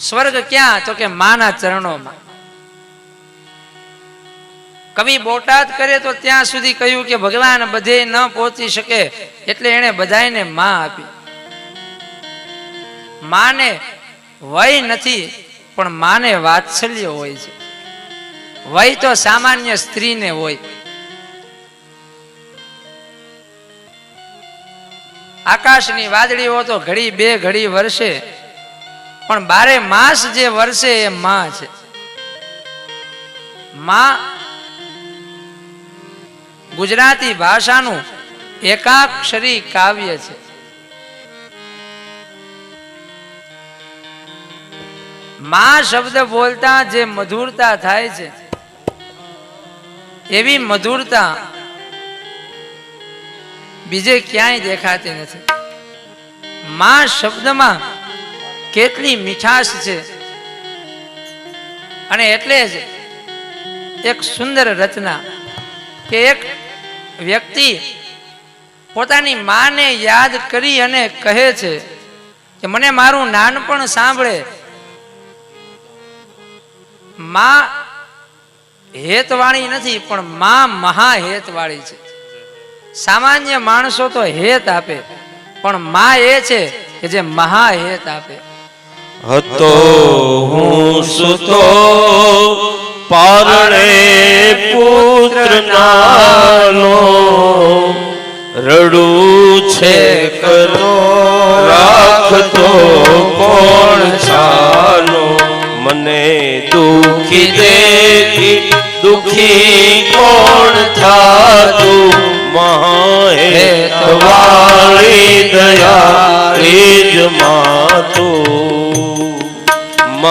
સ્વર્ગ ક્યાં? તો કે માના ચરણોમાં. કવિ બોટાદ કરે તો ત્યાં સુધી કહ્યું કે ભગવાન બધે ન પહોંચી શકે એટલે એણે બધાને માં આપી. માને વય નથી, પણ માને વાત્સલ્ય હોય છે. વય તો સામાન્ય સ્ત્રીને હોય. આકાશની વાદળીઓ તો ઘડી બે ઘડી વરસે. પણ બારે માસ જે વર્ષે એ માં છે. માં ગુજરાતી ભાષાનું એકાક્ષરી કાવ્ય છે. માં શબ્દ બોલતા જે મધુરતા થાય છે, એવી મધુરતા બીજે ક્યાંય દેખાતી નથી. માં શબ્દમાં કેટલી મીઠાશ છે. અને એટલે જ એક સુંદર રચના કે એક વ્યક્તિ પોતાની માને યાદ કરી અને કહે છે કે મને મારું નાનપણ સાંભળે. માં હેતવાળી નથી, પણ માં હેતવાળી છે. સામાન્ય માણસો તો હેત આપે, પણ માં એ છે કે જે મહા હેત આપે. હતો, હું સુતો, પારણે પુત્ર નાનો રડું છે કરો, રાખતો કોણ છાનો મને દુખી દેખી, દુખી કોણ થાતું? વાળી દયા જ માતું.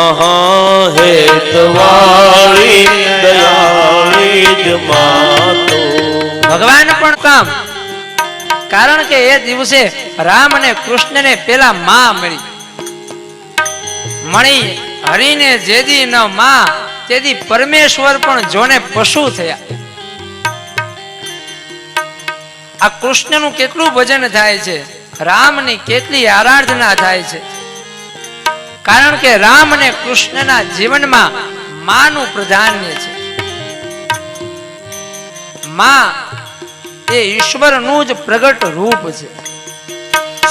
મહાહેતવાળી દયાળી જ માતું ભગવાન પણ કામ. કારણ કે એ દિવસે રામ અને કૃષ્ણને પેલા માં મળી. મળી હરીને જેદી ન માં, તેથી પરમેશ્વર પણ જોને પશુ થયા. આ કૃષ્ણનું કેટલું ભજન થાય છે? રામની કેટલી આરાધના થાય છે? કારણ કે રામ અને કૃષ્ણના જીવનમાં માનું પ્રધાન્ય છે. માં એ ઈશ્વરનું જ પ્રગટ રૂપ છે.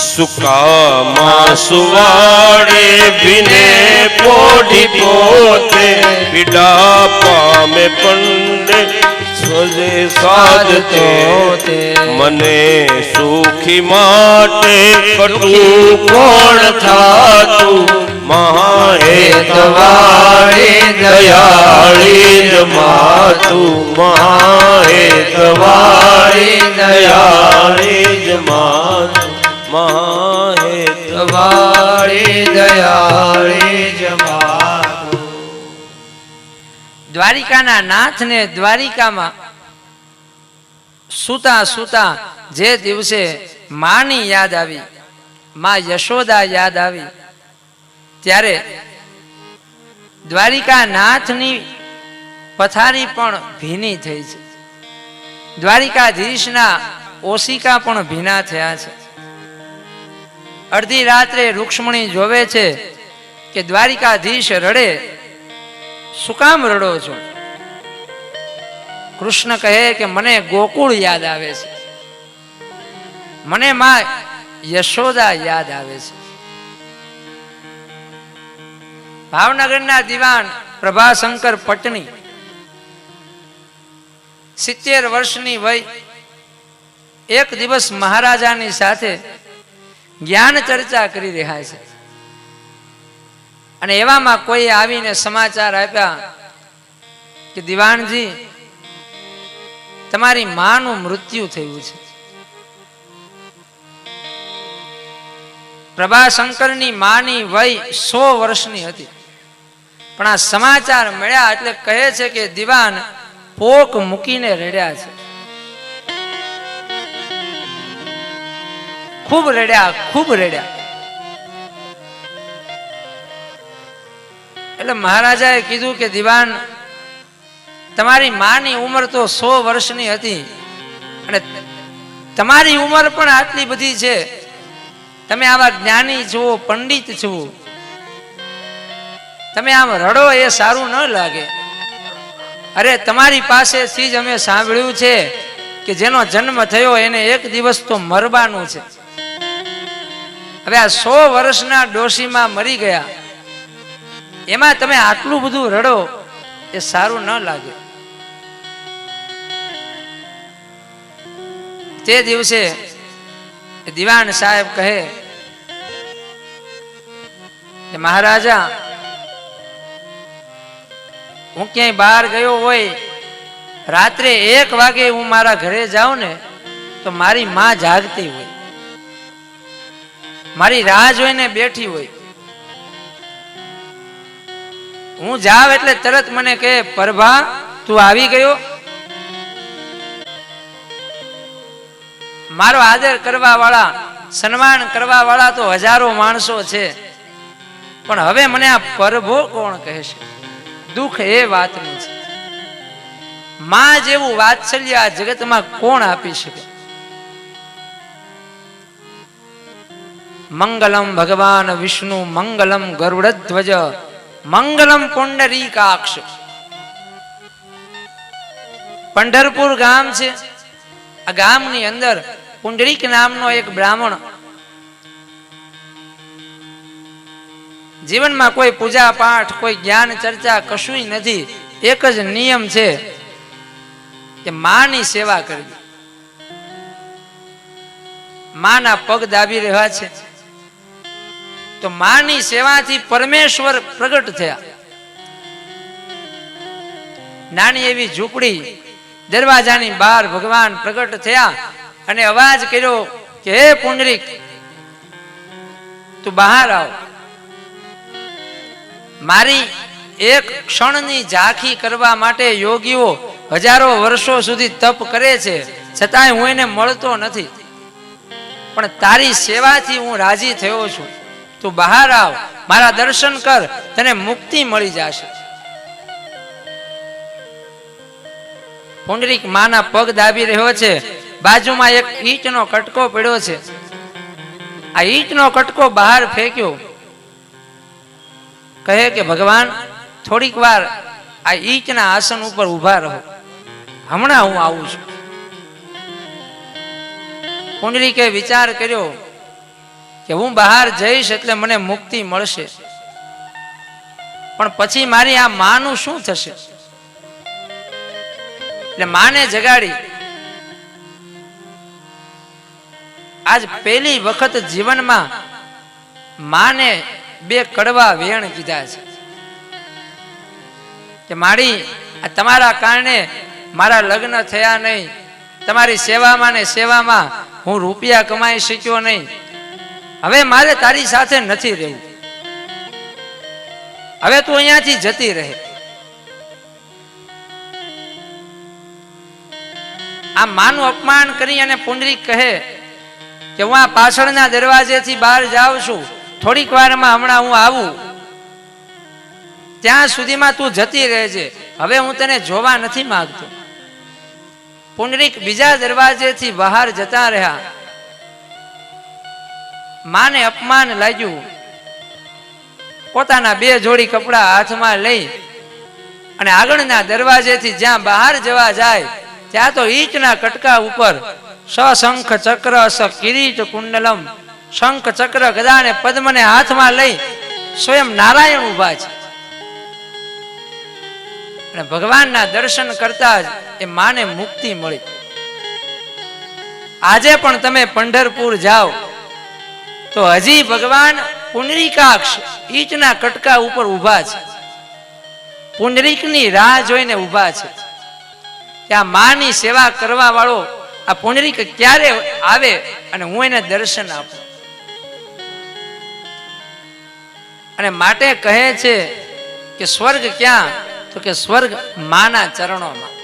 સુકામાં સુવાડે ભીને પોઢી પોતે પીડા પામે પંડે સ્વજે સાધતે મને સુખી માટે કટુ કોણ થાતું? મહાહેતવાળી દયાળી જ માતું મહાહેતવાળી દયાળી જ માતું મહાહેતવાળી વાળી દયાળી જમાતું દ્વારિકાના નાથને દ્વારિકામાં સુતા સુતા જે દિવસે માની યાદ આવી, માં યશોદા યાદ આવી ત્યારે દ્વારિકા નાથની પથારી પણ ભીની થઈ છે. દ્વારિકાધીશના ઓશિકા પણ ભીના થયા છે. અડધી રાત્રે રૂક્ષ્મણી જોવે છે કે દ્વારિકાધીશ રડે, શું કામ રડો છો? કૃષ્ણ કહે કે, મને ગોકુળ યાદ આવે છે. મને માં યશોદા યાદ આવે છે. ભાવનગરના દિવાન પ્રભાશંકર પટણી. સિત્તેર વર્ષની વય, એક દિવસ મહારાજાની સાથે જ્ઞાન ચર્ચા કરી રહ્યા છે. અને એવામાં કોઈ આવીને સમાચાર આપ્યા કે દિવાનજી, તમારી માનું મૃત્યુ થયું છે. પ્રભાશંકરની માની વય સો વર્ષની હતી. પણ આ સમાચાર મળ્યા એટલે કહે છે કે દિવાન પોક મૂકીને રડ્યા છે. ખૂબ રડ્યા ખૂબ રડ્યા. એટલે મહારાજાએ કીધું કે દિવાન, તમારી માની ઉંમર તો સો વર્ષની હતી અને તમારી ઉંમર પણ આટલી બધી છે. તમે આવા જ્ઞાની છો, પંડિત છો. તમે આમ રડો એ સારું ન લાગે. અરે, તમારી પાસેથી જ અમે સાંભળ્યું છે કે જેનો જન્મ થયો એને એક દિવસ તો મરવાનું છે. હવે આ સો વર્ષના ડોશીમાં મરી ગયા. એમાં તમે આટલું બધું રડો એ સારું ન લાગે. તે દિવસે દિવાન સાહેબ કહે મહારાજા હું ક્યાંય બહાર ગયો હોય, રાત્રે એક વાગે હું મારા ઘરે જાઉં ને, તો મારી માં જાગતી હોય. મારી રાહ જોઈને બેઠી હોય. હું જાવ એટલે તરત મને કહે, પ્રભા, તું આવી ગયો? મારો આદર કરવા વાળા સન્માન કરવા વાળા તો હજારો માણસો છે. પણ હવે મને આ પરભો કોણ કહેશે? દુઃખ એ વાતનું છે. માં જેવું વાત્સલ્ય આ જગતમાં કોણ આપી શકે? મંગલમ ભગવાન વિષ્ણુ, મંગલમ ગરુડધ્વજ, મંગલમ પુંડરીકાક્ષ. પંઢરપુર ગામ છે. આ ગામની અંદર પુંડરીક નામનો એક બ્રાહ્મણ જીવનમાં કોઈ પૂજા પાઠ, કોઈ જ્ઞાન ચર્ચા કશું નથી. એક જ નિયમ છે કે માની સેવા કરવી. માના પગ દાબી રહ્યા છે. તો માની સેવાથી પરમેશ્વર પ્રગટ થયા. નાની એવી ઝૂંપડી, દરવાજાની બહાર ભગવાન પ્રગટ થયા અને અવાજ કર્યો કે, હે પુંડરીક, તું બહાર આવ. મારી એક ક્ષણની ઝાંખી કરવા માટે યોગીઓ હજારો વર્ષો સુધી તપ કરે છે. છતાંય હું એને મળતો નથી. પણ તારી સેવાથી હું રાજી થયો છું. તું બહાર આવ, મારા દર્શન કર, તને મુક્તિ મળી જશે. પુંડરીક માના પગ દાબી રહ્યો છે. બાજુમાં એક ઈંટનો કટકો પડ્યો છે. આ ઈંટનો કટકો બહાર ફેંક્યો. કહે કે, ભગવાન, થોડીક વાર આ ઈચના આસન ઉપર ઊભા રહો. હમણાં હું આવું છું. પુંડરીકે વિચાર કર્યો કે, હું બહાર જઈશ એટલે મને મુક્તિ મળશે. પણ પછી મારી આ માનું શું થશે? એટલે માને જગાડી. આજ પહેલી વખત જીવનમાં માને બે કડવા વેણ કીધા છે. કે માડી આ તમારા કારણે મારા લગ્ન થયા નહીં. તમારી સેવામાં ને સેવામાં હું રૂપિયા કમાઈ શક્યો નહીં. હવે મારે તારી સાથે નથી રહેવું. હવે તું અહીંયાથી જતી રહે. આ માનું અપમાન કરી અને પુંડરીક કહે કે હું આ પાછળના દરવાજેથી બહાર જાઉં છું. થોડીક વારમાં હમણાં હું આવું. ત્યાં સુધીમાં તું જતી રહેજે. હવે હું તને જોવા નથી માંગતો. પુંડરીક બીજા દરવાજેથી બહાર જતા રહ્યા. માને અપમાન લાગ્યું. પોતાના બે જોડી કપડા હાથમાં લઈ અને આગળના દરવાજેથી જ્યાં બહાર જવા જાય, ત્યાં તો ઈંચના કટકા ઉપર સશંખ ચક્ર સ કિરીટ કુંડલમ શંખ ચક્ર ગદા અને પદ્મને હાથમાં લઈ સ્વયં નારાયણ ઊભા છે. અને ભગવાનના દર્શન કરતા જ એ માને મુક્તિ મળી. આજે પણ તમે પંઢરપુર જાઓ, તો હજી ભગવાન પુંડરીકાક્ષ ઈચના કટકા ઉપર ઊભા છે. પુંડરીકની રાહ જોઈને ઊભા છે. ત્યાં માની સેવા કરવા વાળો આ પુંડરીક ક્યારે આવે અને હું એને દર્શન આપું? અને માટે કહે છે કે સ્વર્ગ ક્યાં? તો કે સ્વર્ગ માના ચરણોમાં.